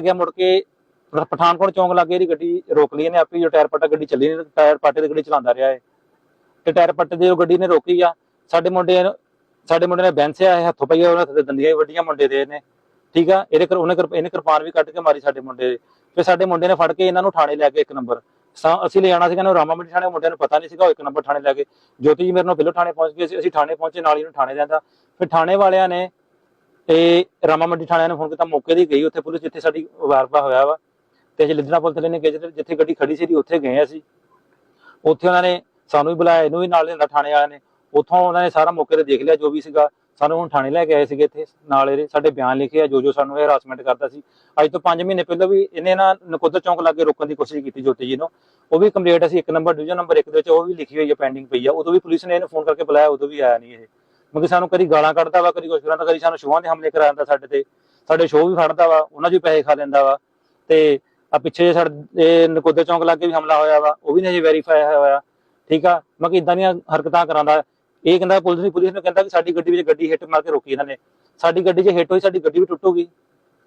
ਗਿਆ, ਮੁੜ ਕੇ ਪਠਾਨਕੋਟ ਚੌਂਕ ਲੱਗੇ ਇਹਦੀ ਗੱਡੀ ਰੋਕ ਲਈ ਇਹਨੇ, ਆਪੇ ਜੋ ਟਾਇਰ ਪੱਟਾ ਗੱਡੀ ਚੱਲੀ ਨਹੀਂ, ਟਾਇਰ ਪਾਟੇ ਤੇ ਗੱਡੀ ਚਲਾਉਂਦਾ ਰਿਹਾ ਹੈ ਤੇ ਟਾਇਰ ਪੱਟੇ ਦੇ ਉਹ ਗੱਡੀ ਨੇ ਰੋਕੀ ਆ। ਸਾਡੇ ਮੁੰਡੇ ਸਾਡੇ ਮੁੰਡੇ ਨੇ ਬੈਂਸਿਆ ਹੱਥੋਂ ਪਈਆ ਉਹਨਾਂ ਤੇ ਦੰਦੀਆਂ ਵੀ ਵੱਡੀਆਂ ਮੁੰਡੇ ਦੇ ਨੇ ਠੀਕ ਆ? ਇਹਦੇ ਕਰ ਉਹਨੇ ਇਹਨੇ ਕਿਰਪਾਨ ਵੀ ਕੱਢ ਕੇ ਮਾਰੀ ਸਾਡੇ ਮੁੰਡੇ ਦੇ। ਫਿਰ ਸਾਡੇ ਮੁੰਡੇ ਨੇ ਫੜ ਕੇ ਇਹਨਾਂ ਨੂੰ ਥਾਣੇ ਲੈ ਕੇ ਇੱਕ ਨੰਬਰ। ਅਸੀਂ ਲੈ ਜਾਣਾ ਸੀਗਾ ਨਾ ਰਾਮਾ ਮੰਡੀ ਥਾਣੇ, ਮੁੰਡਿਆਂ ਨੂੰ ਪਤਾ ਨਹੀਂ ਸੀਗਾ, ਉਹ ਇੱਕ ਨੰਬਰ ਥਾਣੇ ਲੈ ਕੇ ਜੋਤੀ ਜੀ ਮੇਰੇ ਨਾਲ ਪਹਿਲਾਂ ਥਾਣੇ ਪਹੁੰਚ ਗਏ ਸੀ, ਅਸੀਂ ਥਾਣੇ ਪਹੁੰਚੇ, ਨਾਲ ਹੀ ਨੂੰ ਥਾਣੇ ਜਾਂਦਾ ਫਿਰ ਥਾਣੇ ਵਾਲਿਆਂ ਨੇ ਤੇ ਰਾਮਾ ਮੰਡੀ ਥਾਣਿਆਂ ਨੇ ਫੋਨ ਕੀਤਾ, ਮੌਕੇ ਦੀ ਗਈ ਉੱਥੇ ਪੁਲਿਸ, ਜਿੱਥੇ ਸਾਡੀ ਵਾਰਪਾ ਹੋਇਆ ਵਾ। ਤੇ ਅਸੀਂ ਲਿੱਦਣਾ ਪੁਲਿਸ ਵਾਲੇ ਨੇ ਗਏ ਜਿੱਥੇ- ਗੱਡੀ ਖੜੀ ਸੀ ਉੱਥੇ ਗਏ ਅਸੀਂ। ਉੱਥੇ ਉਹਨਾਂ ਨੇ ਸਾਨੂੰ ਵੀ ਬੁਲਾਇਆ, ਇਹਨੂੰ ਵੀ ਨਾਲ ਲੈਂਦਾ ਥਾਣੇ ਵਾਲਿਆਂ ਨੇ। ਉੱਥੋਂ ਉਹਨਾਂ ਨੇ ਸਾਰਾ ਮੌਕੇ ਤੇ ਦੇਖ ਲਿਆ, ਜੋ ਵੀ ਸੀਗਾ। ਸਾਨੂੰ ਹੁਣ ਥਾਣੇ ਲੈ ਕੇ ਆਏ ਸੀਗੇ ਇੱਥੇ, ਨਾਲ ਇਹਦੇ, ਸਾਡੇ ਬਿਆਨ ਲਿਖੇ ਆ, ਜੋ ਜੋ ਸਾਨੂੰ ਹਰਾਸਮੈਂਟ ਕਰਦਾ ਸੀ। ਅੱਜ ਤੋਂ 5 ਮਹੀਨੇ ਪਹਿਲਾਂ ਵੀ ਇਹਨੇ ਨਾ ਨਕੋਦਰ ਚੌਂਕ ਲਾਗੇ ਰੋਕਣ ਦੀ ਕੋਸ਼ਿਸ਼ ਕੀਤੀ ਜੋਤੀ ਜੀ ਨੂੰ। ਉਹ ਵੀ ਕੰਪਲੀਟ ਅਸੀਂ ਇੱਕ ਨੰਬਰ ਡਿਵੀਜ਼ਨ ਨੰਬਰ 1 ਦੇ ਵਿੱਚ ਉਹ ਵੀ ਲਿਖੀ ਹੋਈ ਹੈ ਪੈਂਡਿੰਗ ਪਈ ਆ। ਉਦੋਂ ਵੀ ਪੁਲਿਸ ਨੇ ਇਹਨੂੰ ਫੋਨ ਕਰਕੇ ਬੁਲਾਇਆ, ਉਦੋਂ ਵੀ ਆਇਆ ਨਹੀਂ ਇਹ। ਕਿਉਂਕਿ ਸਾਨੂੰ ਕਦੀ ਗਾਲਾਂ ਕੱਢਦਾ ਵਾ, ਕਦੀ ਕੁਛ ਕਰਾਂਦਾ, ਕਦੀ ਸਾਨੂੰ ਸ਼ੋਹਾਂ ਦੇ ਹਮਲੇ ਕਰਾ ਦਿੰਦਾ ਸਾਡੇ ਤੇ। ਸਾਡੇ ਸ਼ੋਅ ਵੀ ਫੜਦਾ ਵਾ, ਉਹਨਾਂ 'ਚ ਵੀ ਪੈਸੇ ਖਾ ਲੈਂਦਾ ਵਾ। ਤੇ ਆ ਪਿੱਛੇ ਜੇ ਸਾਡੇ, ਇਹ ਨਕੋਦਰ ਚੌਂਕ ਲਾਗੇ ਵੀ ਹਮਲਾ ਹੋਇਆ ਵਾ, ਉਹ ਵੀ ਨਹੀਂ ਅਜੇ ਵੈਰੀਫਾਈ ਹੋਇਆ ਠੀਕ ਆ? ਮੈਂ ਕਿ ਇਦਾਂ ਦੀਆਂ ਹਰਕਤਾਂ ਕਰਾਂਦਾ। ਇਹ ਕਹਿੰਦਾ ਪੁਲਿਸ ਦੀ, ਪੁਲਿਸ ਨੂੰ ਕਹਿੰਦਾ ਕਿ ਸਾਡੀ ਗੱਡੀ ਵਿੱਚ ਗੱਡੀ ਹਿੱਟ ਮਾਰ ਕੇ ਰੋਕੀ ਇਹਨਾਂ ਨੇ। ਸਾਡੀ ਗੱਡੀ 'ਚ ਹਿੱਟ ਹੋਈ, ਸਾਡੀ ਗੱਡੀ ਵੀ ਟੁੱਟੂਗੀ।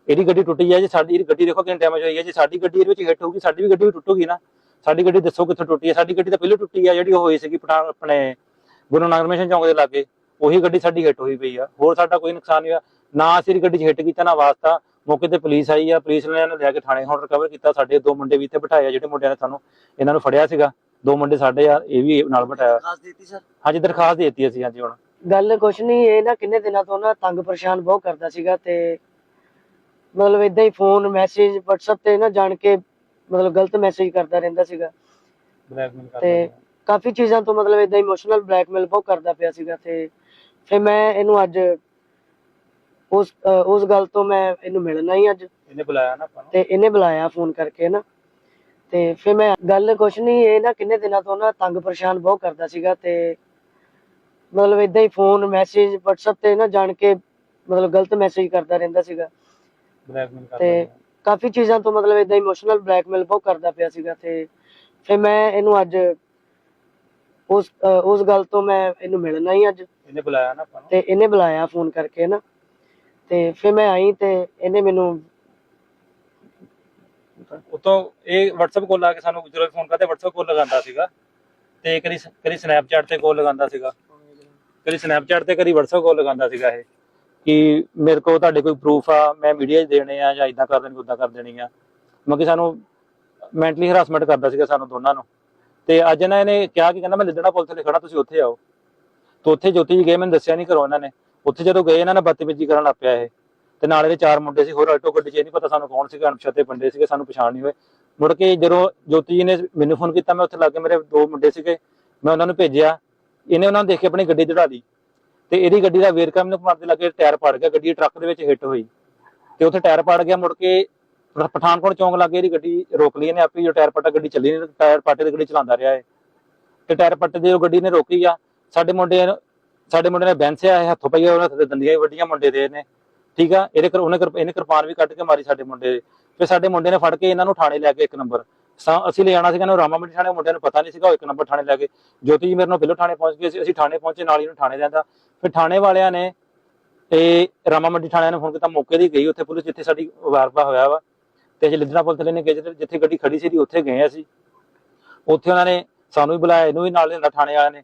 ਇਹਦੀ ਗੱਡੀ ਟੁੱਟੀ ਹੈ ਜੇ ਸਾਡੀ, ਇਹਦੀ ਗੱਡੀ ਦੇਖੋ ਕਿੰਨੀ ਡੈਮੇਜ ਹੋਈ ਹੈ ਜੇ ਸਾਡੀ ਗੱਡੀ ਇਹਦੇ ਵਿੱਚ ਹਿੱਟ ਹੋਊਗੀ, ਸਾਡੀ ਵੀ ਗੱਡੀ ਵੀ ਟੁੱਟੂਗੀ ਨਾ। ਸਾਡੀ ਗੱਡੀ ਦੱਸੋ ਕਿੱਥੋਂ ਟੁੱਟੀ ਹੈ ਸਾਡੀ ਗੱਡੀ ਤਾਂ ਪਹਿਲਾਂ ਟੁੱਟੀ ਹੈ ਜਿਹੜੀ ਉਹ ਹੋਈ ਸੀਗੀ ਆਪਣੇ ਗੁਰੂ ਨਾਨਕ ਮਿਸ਼ਨ ਚੌਂਕ ਦੇ ਲਾਗੇ। ਉਹੀ ਗੱਡੀ ਸਾਡੀ ਹਿੱਟ ਹੋਈ ਪਈ ਆ। ਹੋਰ ਸਾਡਾ ਕੋਈ ਨੁਕਸਾਨ ਨਹੀਂ ਹੋਇਆ। ਨਾ ਅਸੀਂ ਗੱਡੀ 'ਚ ਹਿੱਟ ਕੀਤਾ ਨਾ ਵਾਸਤਾ। ਮੌਕੇ ਤੇ ਪੁਲਿਸ ਆਈ ਆ। ਪੁਲਿਸ ਨੇ ਇਹਨੂੰ ਲੈ ਕੇ ਥਾਣੇ ਹੁਣ ਰਿਕਵਰ ਕੀਤਾ। ਸਾਡੇ ਦੋ ਮੁੰਡੇ ਵੀ ਇੱਥੇ ਬਿਠਾਏ ਆ ਜਿਹੜੇ ਮੁੰਡਿਆਂ ਨੇ ਸਾਨੂੰ ਇਹਨਾਂ ਨੂੰ ਫੜਿਆ ਸੀਗਾ। ਦੋ ਮੁੰਡੇ ਸਾਡੇ ਆ ਇਹ ਵੀ ਨਾਲ ਬਿਠਾਇਆ। ਖਾਸ ਦਿੱਤੀ ਸਰ? ਹਾਂਜੀ ਦਰਖਾਸਤ ਦੇ ਦਿੱਤੀ ਅਸੀਂ ਹਾਂਜੀ ਹੁਣ। ਗੱਲ ਕੁਛ ਨਹੀਂ ਇਹ ਨਾ ਕਿੰਨੇ ਦਿਨਾਂ ਤੋਂ ਨਾ ਤੰਗ ਪਰੇਸ਼ਾਨ ਬਹੁਤ ਕਰਦਾ ਸੀਗਾ ਤੇ ਮਤਲਬ ਇਦਾਂ ਹੀ ਫੋਨ ਮੈਸੇਜ WhatsApp ਤੇ ਨਾ ਜਾਣ ਕੇ ਮਤਲਬ ਗਲਤ ਮੈਸੇਜ ਕਰਦਾ ਰਹਿੰਦਾ ਸੀਗਾ। ਤੇ ਕਾਫੀ ਚੀਜ਼ਾਂ ਤੋਂ ਮਤਲਬ ਇਦਾਂ ਇਮੋਸ਼ਨਲ ਬਲੈਕਮੇਲ ਬਹੁਤ ਕਰਦਾ ਪਿਆ ਸੀਗਾ ਤੇ ਫਿਰ ਮੈਂ ਇਹਨੂੰ ਅੱਜ ਉਸ ਉਸ ਗੱਲ ਤੋਂ ਮੈਂ ਇਹਨੂੰ ਮਿਲਣਾ ਹੀ ਅੱਜ। ਇਹਨੇ ਬੁਲਾਇਆ ਨਾ ਆਪਾਂ ਨੂੰ। ਤੇ ਇਹਨੇ ਬੁਲਾਇਆ ਫੋਨ ਕਰਕੇ ਨਾ। ਤੇ ਫਿਰ ਮੈਂ ਗੱਲ ਕੁਛ ਨਹੀਂ ਇਹ ਨਾ ਕਿੰਨੇ ਦਿਨਾਂ ਤੋਂ ਨਾ ਤੰਗ ਪਰੇਸ਼ਾਨ ਬਹੁਤ ਕਰਦਾ ਸੀਗਾ ਤੇ ਮਤਲਬ ਇਦਾਂ ਹੀ ਫੋਨ ਮੈਸੇਜ WhatsApp ਤੇ ਨਾ ਜਾਣ ਕੇ ਮਤਲਬ ਗਲਤ ਮੈਸੇਜ ਕਰਦਾ ਰਹਿੰਦਾ ਸੀਗਾ। ਬਲੈਕਮੇਲ ਤੇ ਕਾਫੀ ਚੀਜ਼ਾਂ ਤੋਂ ਮਤਲਬ ਇਦਾਂ ਇਮੋਸ਼ਨਲ ਬਲੈਕਮੇਲ ਬਹੁਤ ਕਰਦਾ ਪਿਆ ਸੀਗਾ ਤੇ ਫਿਰ ਮੈਂ ਇਹਨੂੰ ਅੱਜ ਉਸ ਉਸ ਗੱਲ ਤੋਂ ਮੈਂ ਇਹਨੂੰ ਮਿਲਣਾ ਹੀ ਅੱਜ। ਇਹਨੇ ਬੁਲਾਇਆ ਨਾ ਆਪਾਂ ਨੂੰ। ਤੇ ਇਹਨੇ ਬੁਲਾਇਆ ਫੋਨ ਕਰਕੇ ਨਾ। ਤੇ ਫਿਰ ਮੈਂ ਆਈ ਤੇ ਇਹਨੇ ਮੈਨੂੰ ਉਤੋਂ ਇਹ WhatsApp ਕਾਲ ਲਾ ਕੇ ਸਾਨੂੰ ਜਦੋਂ ਫੋਨ ਕਰਦੇ WhatsApp ਕਾਲ ਲਗਾਉਂਦਾ ਸੀਗਾ। ਤੇ ਕਦੀ ਕਦੀ Snapchat ਤੇ ਕਾਲ ਲਗਾਉਂਦਾ ਸੀਗਾ। ਕਦੀ Snapchat ਤੇ ਕਦੀ WhatsApp ਕਾਲ ਲਗਾਉਂਦਾ ਸੀਗਾ ਇਹ। ਕਿ ਮੇਰੇ ਕੋਲ ਤੁਹਾਡੇ ਕੋਈ ਪ੍ਰੂਫ ਆ ਮੈਂ ਮੀਡੀਆ 'ਚ ਦੇਣੇ ਆ ਜਾਂ ਇਦਾਂ ਕਰ ਦੇਣੀ ਉਦਾਂ ਕਰ ਦੇਣੀ ਆ। ਮੈਂ ਕਿ ਸਾਨੂੰ ਮੈਂਟਲੀ ਹਰਾਸਮੈਂਟ ਕਰਦਾ ਸੀਗਾ ਸਾਨੂੰ ਦੋਨਾਂ ਨੂੰ। ਤੇ ਅੱਜ ਨਾ ਇਹਨੇ ਕਿਹਾ ਕਿ ਕਹਿੰਦਾ ਮੈਂ ਲਿੱਦੜਾ ਪੁਲਿਸ ਥੱਲੇ ਖੜਾ ਤੁਸੀਂ ਉੱਥੇ ਆਓ। ਤੇ ਉੱਥੇ ਜੋਤੀ ਜੀ ਗਏ, ਮੈਨੂੰ ਦੱਸਿਆ ਨਹੀਂ ਕਰੋ ਇਹਨਾਂ ਨੇ। ਉੱਥੇ ਜਦੋਂ ਗਏ, ਇਹਨਾਂ ਨੇ ਬਦਤਮੀਜ਼ੀ ਕਰਨ ਲੱਗ ਪਿਆ ਇਹ। ਤੇ ਨਾਲ ਇਹਦੇ ਚਾਰ ਮੁੰਡੇ ਸੀ, ਹੋਰ ਆਲਟੋ ਗੱਡੀ 'ਚ ਇਹ ਨਹੀਂ ਪਤਾ ਸਾਨੂੰ ਕੌਣ ਸੀਗਾ, ਅਣਪਛਾਤੇ ਬੰਦੇ ਸੀਗੇ, ਸਾਨੂੰ ਪਛਾਣ ਨਹੀਂ ਹੋਏ। ਮੁੜ ਕੇ ਜਦੋਂ ਜੋਤੀ ਜੀ ਨੇ ਮੈਨੂੰ ਫੋਨ ਕੀਤਾ, ਮੈਂ ਉੱਥੇ ਲੱਗੇ ਮੇਰੇ ਦੋ ਮੁੰਡੇ ਸੀਗੇ, ਮੈਂ ਉਹਨਾਂ ਨੂੰ ਭੇਜਿਆ। ਇਹਨੇ ਉਹਨਾਂ ਨੂੰ ਦੇਖ ਕੇ ਆਪਣੀ ਗੱਡੀ ਚੜਾ ਲਈ। ਤੇ ਇਹਦੀ ਗੱਡੀ ਦਾ ਵੇਰਕਾ ਮੈਨੂੰ ਮਾਰਦੇ ਲੱਗੇ ਟਾਇਰ ਪੜ ਗਿਆ, ਗੱਡੀ ਟਰੱਕ ਦੇ ਵਿੱਚ ਹਿੱਟ ਹੋਈ। ਤੇ ਉੱਥੇ ਟਾਇਰ ਪੜ ਗਿਆ, ਮੁੜ ਕੇ ਪਠਾਨਕੋਟ ਚੌਂਕ ਲੱਗੇ ਇਹਦੀ ਗੱਡੀ ਰੋਕ ਲਈ ਇਹਨੇ, ਆਪੇ ਜੋ ਟਾਇਰ ਪੱਟਾ, ਗੱਡੀ ਚੱਲੀ ਨਹੀਂ ਟਾਇਰ ਪੱਟੇ ਦੀ ਗੱਡੀ ਚਲਾਉਂਦਾ ਰਿਹਾ ਹੈ ਤੇ ਟਾਇਰ ਪੱਟੇ ਦੀ ਉਹ ਗੱਡੀ ਨੇ ਰੋਕੀ ਆ। ਸਾਡੇ ਮੁੰਡੇ ਸਾਡੇ ਮੁੰਡੇ ਨੇ ਬੈਂਸਿਆ ਹੈ ਹੱਥੋਂ ਪਈਆ ਉਹਨਾਂ ਤੇ ਦੰਦੀਆਂ ਵੀ ਵੱਡੀਆਂ, ਮੁੰਡੇ ਦੇ ਨੇ। ਠੀਕ ਆ? ਇਹਦੇ ਕਰ, ਉਹਨੇ ਇਹਨੇ ਕਿਰਪਾਨ ਵੀ ਕੱਢ ਕੇ ਮਾਰੀ ਸਾਡੇ ਮੁੰਡੇ ਦੇ। ਫਿਰ ਸਾਡੇ ਮੁੰਡੇ ਨੇ ਫੜ ਕੇ ਇਹਨਾਂ ਨੂੰ ਥਾਣੇ ਲੈ ਕੇ ਇੱਕ ਨੰਬਰ। ਅਸੀਂ ਲੈ ਜਾਣਾ ਸੀਗਾ ਨਾ ਰਾਮਾ ਮੰਡੀ ਥਾਣੇ, ਮੁੰਡਿਆਂ ਨੂੰ ਪਤਾ ਨਹੀਂ ਸੀਗਾ, ਉਹ ਇੱਕ ਨੰਬਰ ਥਾਣੇ ਲੈ ਕੇ ਜੋਤੀ ਜੀ ਮੇਰੇ ਨਾਲ ਪਹਿਲਾਂ ਥਾਣੇ ਪਹੁੰਚ ਗਏ ਸੀ, ਅਸੀਂ ਥਾਣੇ ਪਹੁੰਚੇ, ਨਾਲ ਹੀ ਨੂੰ ਥਾਣੇ ਜਾਂਦਾ ਫਿਰ ਥਾਣੇ ਵਾਲਿਆਂ ਨੇ ਤੇ ਰਾਮਾ ਮੰਡੀ ਥਾਣਿਆਂ ਨੂੰ ਫੋਨ ਕੀਤਾ, ਮੌਕੇ ਦੀ ਗਈ ਉੱਥੇ ਪੁਲਿਸ, ਜਿੱਥੇ ਸਾਡੀ ਵਾਰਪਾ ਹੋਇਆ ਵਾ। ਤੇ ਅਸੀਂ ਲਿੱਦਣਾ ਪੁਲਿਸ ਵਾਲੇ ਨੇ ਗਏ ਜਿੱਥੇ- ਜਿੱਥੇ ਗੱਡੀ ਖੜੀ ਸੀ ਉੱਥੇ ਗਏ ਅਸੀਂ। ਉੱਥੇ ਉਹਨਾਂ ਨੇ ਸਾਨੂੰ ਵੀ ਬੁਲਾਇਆ, ਇਹਨੂੰ ਵੀ ਨਾਲ ਲੈਂਦਾ ਥਾਣੇ ਵਾਲਿਆਂ ਨੇ।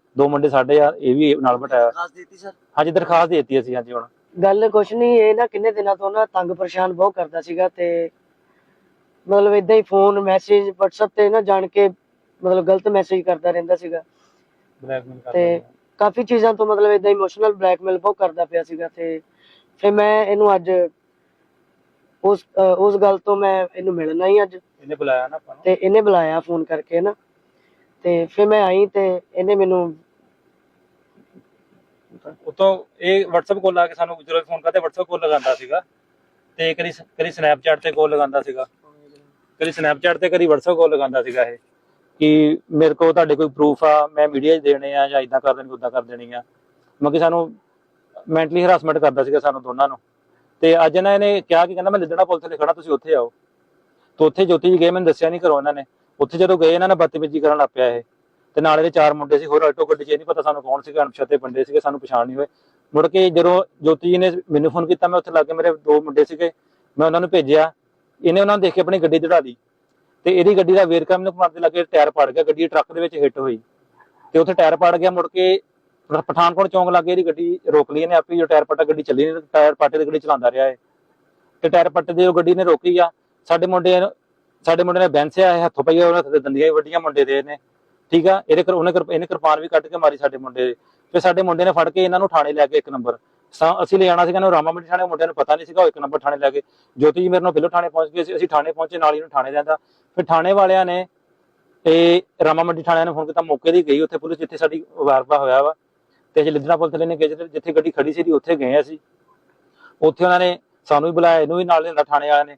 ਦੋ ਮੁੰਡੇ ਸਾਡੇ ਆ ਇਹ ਵੀ ਨਾਲ ਦਿੱਤੀ ਸਰ? ਹਾਂਜੀ ਦਰਖਾਸਤ ਦੇ ਦਿੱਤੀ ਅਸੀਂ ਹਾਂਜੀ ਹੁਣ। ਗੱਲ ਕੁਛ ਨਹੀਂ ਇਹ ਨਾ ਕਿੰਨੇ ਦਿਨਾਂ ਤੋਂ ਨਾ ਤੰਗ ਪਰੇਸ਼ਾਨ ਬਹੁਤ ਕਰਦਾ ਸੀਗਾ ਤੇ ਮਤਲਬ ਇਦਾਂ ਹੀ ਫੋਨ ਮੈਸੇਜ WhatsApp ਤੇ ਨਾ ਜਾਣ ਕੇ ਮਤਲਬ ਗਲਤ ਮੈਸੇਜ ਕਰਦਾ ਰਹਿੰਦਾ ਸੀਗਾ। ਬਲੈਕਮੇਲ ਕਰਦਾ ਤੇ। ਕਾਫੀ ਚੀਜ਼ਾਂ ਤੋਂ ਮਤਲਬ ਇਦਾਂ ਇਮੋਸ਼ਨਲ ਬਲੈਕਮੇਲ ਬਹੁਤ ਕਰਦਾ ਪਿਆ ਸੀਗਾ ਤੇ ਫਿਰ ਮੈਂ ਇਹਨੂੰ ਅੱਜ ਉਸ ਉਸ ਗੱਲ ਤੋਂ ਮੈਂ ਇਹਨੂੰ ਮਿਲਣਾ ਹੀ ਅੱਜ। ਇਹਨੇ ਬੁਲਾਇਆ ਨਾ ਆਪਾਂ ਨੂੰ। ਤੇ ਇਹਨੇ ਬੁਲਾਇਆ ਫੋਨ ਕਰਕੇ ਨਾ। ਤੇ ਫਿਰ ਮੈਂ ਆਈ ਤੇ ਇਹਨੇ ਮੈਨੂੰ ਉਤੋਂ ਇਹ WhatsApp ਕਾਲ ਲਾ ਕੇ ਸਾਨੂੰ ਜਦੋਂ ਫੋਨ ਕਰਦੇ, WhatsApp ਕਾਲ ਲਗਾਉਂਦਾ ਸੀਗਾ। ਤੇ ਕਦੀ ਕਦੀ Snapchat ਤੇ ਕਾਲ ਲਗਾਉਂਦਾ ਸੀਗਾ। ਕਦੀ Snapchat ਤੇ, ਕਦੀ WhatsApp ਕਾਲ ਲਗਾਉਂਦਾ ਸੀਗਾ ਇਹ। ਕਿ ਮੇਰੇ ਕੋਲ ਤੁਹਾਡੇ ਕੋਈ ਪ੍ਰੂਫ ਆ, ਮੈਂ ਮੀਡੀਆ 'ਚ ਦੇਣੇ ਆ ਜਾਂ ਇਦਾਂ ਕਰ ਦੇਣੀ ਉਦਾਂ ਕਰ ਦੇਣੀ ਆ। ਮਤਲਬ ਕਿ ਸਾਨੂੰ ਮੈਂਟਲੀ ਹਰਾਸਮੈਂਟ ਕਰਦਾ ਸੀਗਾ ਸਾਨੂੰ ਦੋਨਾਂ ਨੂੰ। ਤੇ ਅੱਜ ਨਾ ਇਹਨੇ ਕਿਹਾ ਕਿ ਕਹਿੰਦਾ, ਮੈਂ ਲਿੱਦਣਾ ਪੁਲਿਸ ਤੇ ਖੜਾ, ਤੁਸੀਂ ਉੱਥੇ ਆਓ। ਤੇ ਉੱਥੇ ਜੋਤੀ ਜੀ ਗਏ, ਮੈਨੂੰ ਦੱਸਿਆ ਨਹੀਂ ਘਰੋਂ ਇਹਨਾਂ ਨੇ। ਉੱਥੇ ਜਦੋਂ ਗਏ, ਇਹਨਾਂ ਨੇ ਬਦਤਮੀਜ਼ੀ ਕਰਨ ਲੱਗ ਪਿਆ ਇਹ। ਤੇ ਨਾਲ ਇਹਦੇ ਚਾਰ ਮੁੰਡੇ ਸੀ, ਹੋਰ ਆਟੋ ਗੱਡੀ 'ਚ, ਇਹ ਨਹੀਂ ਪਤਾ ਸਾਨੂੰ ਕੌਣ ਸੀਗੇ, ਅਣਪਛਾਤੇ ਬੰਦੇ ਸੀਗੇ, ਸਾਨੂੰ ਪਛਾਣ ਨਹੀਂ ਹੋਏ। ਮੁੜ ਕੇ ਜਦੋਂ ਜੋਤੀ ਜੀ ਨੇ ਮੈਨੂੰ ਫੋਨ ਕੀਤਾ, ਮੈਂ ਉੱਥੇ ਲੱਗੇ ਮੇਰੇ ਦੋ ਮੁੰਡੇ ਸੀਗੇ, ਮੈਂ ਉਹਨਾਂ ਨੂੰ ਭੇਜਿਆ। ਇਹਨੇ ਉਹਨਾਂ ਨੂੰ ਦੇਖ ਕੇ ਆਪਣੀ ਗੱਡੀ ਚੜਾ ਲਈ। ਤੇ ਇਹਦੀ ਗੱਡੀ ਦਾ ਵੇਰਕਾ ਮੈਨੂੰ ਮਾਰਦੇ ਲੱਗੇ ਟਾਇਰ ਪੜ ਗਿਆ, ਗੱਡੀ ਟਰੱਕ ਦੇ ਵਿੱਚ ਹਿੱਟ ਹੋਈ। ਤੇ ਉੱਥੇ ਟਾਇਰ ਪੜ ਗਿਆ, ਮੁੜ ਕੇ ਪਠਾਨਕੋਟ ਚੌਂਕ ਲੱਗੇ ਇਹਦੀ ਗੱਡੀ ਰੋਕ ਲਈ ਇਹਨੇ ਆਪੇ, ਜੋ ਟਾਇਰ ਪੱਟਾ ਗੱਡੀ ਚੱਲੀ ਨਹੀਂ ਟਾਇਰ ਪੱਟੇ ਦੀ ਗੱਡੀ ਚਲਾਉਂਦਾ ਰਿਹਾ ਹੈ ਤੇ ਟਾਇਰ ਪੱਟੇ ਦੀ ਉਹ ਗੱਡੀ ਨੇ ਰੋਕੀ ਆ। ਸਾਡੇ ਮੁੰਡੇ ਸਾਡੇ ਮੁੰਡੇ ਨੇ ਬੈਂਸਿਆ ਹੈ ਹੱਥੋਂ ਪਈਆ ਉਹਨਾਂ ਤੇ ਦੰਦੀਆਂ ਵੀ ਵੱਡੀਆਂ ਮੁੰਡੇ ਦੇ ਨੇ ਠੀਕ ਆ? ਇਹਦੇ ਕਰ ਉਹਨੇ ਇਹਨੇ ਕਿਰਪਾਨ ਵੀ ਕੱਢ ਕੇ ਮਾਰੀ ਸਾਡੇ ਮੁੰਡੇ ਦੇ। ਤੇ ਸਾਡੇ ਮੁੰਡੇ ਨੇ ਫੜ ਕੇ ਇਹਨਾਂ ਨੂੰ ਥਾਣੇ ਲੈ ਕੇ ਇੱਕ ਨੰਬਰ। ਅਸੀਂ ਲੈ ਜਾਣਾ ਸੀਗਾ ਇਹਨੂੰ ਰਾਮਾ ਮੰਡੀ ਥਾਣੇ, ਮੁੰਡਿਆਂ ਨੂੰ ਪਤਾ ਨਹੀਂ ਸੀਗਾ, ਉਹ ਇੱਕ ਨੰਬਰ ਥਾਣੇ ਲੈ ਕੇ। ਜੋਤੀ ਜੀ ਮੇਰੇ ਨਾਲ ਪਹਿਲੋਂ ਥਾਣੇ ਪਹੁੰਚ ਗਏ ਸੀ। ਅਸੀਂ ਥਾਣੇ ਪਹੁੰਚੇ, ਨਾਲ ਹੀ ਇਹਨੂੰ ਥਾਣੇ ਲਿਆਂਦਾ। ਫਿਰ ਥਾਣੇ ਵਾਲਿਆਂ ਨੇ ਤੇ ਰਾਮਾ ਮੰਡੀ ਥਾਣਿਆਂ ਨੇ ਫੋਨ ਕੀਤਾ, ਮੌਕੇ ਦੀ ਗਈ ਉੱਥੇ ਪੁਲਿਸ, ਜਿੱਥੇ ਸਾਡੀ ਵਾਰਪਾ ਹੋਇਆ ਵਾ। ਤੇ ਅਸੀਂ ਲਿੱਦਣਾ ਪੁਲਿਸ ਵਾਲੇ ਨੇ ਗਏ ਜਿੱਥੇ- ਗੱਡੀ ਖੜੀ ਸੀ ਉੱਥੇ ਗਏ ਅਸੀਂ। ਉੱਥੇ ਉਹਨਾਂ ਨੇ ਸਾਨੂੰ ਵੀ ਬੁਲਾਇਆ, ਇਹਨੂੰ ਵੀ ਨਾਲ ਲਿਆਂਦਾ ਥਾਣੇ ਵਾਲਿਆਂ ਨੇ।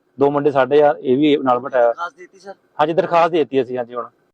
ਦੋ ਮੁੰਡੇ ਸਾਡੇ ਆ ਇਹ ਵੀ ਨਾਲ ਦਿੱਤੀ ਸਰ? ਹਾਂਜੀ ਦਰਖਾਸਤ ਦੇ ਦਿੱਤੀ ਅਸੀਂ ਹਾਂਜੀ ਹੁਣ।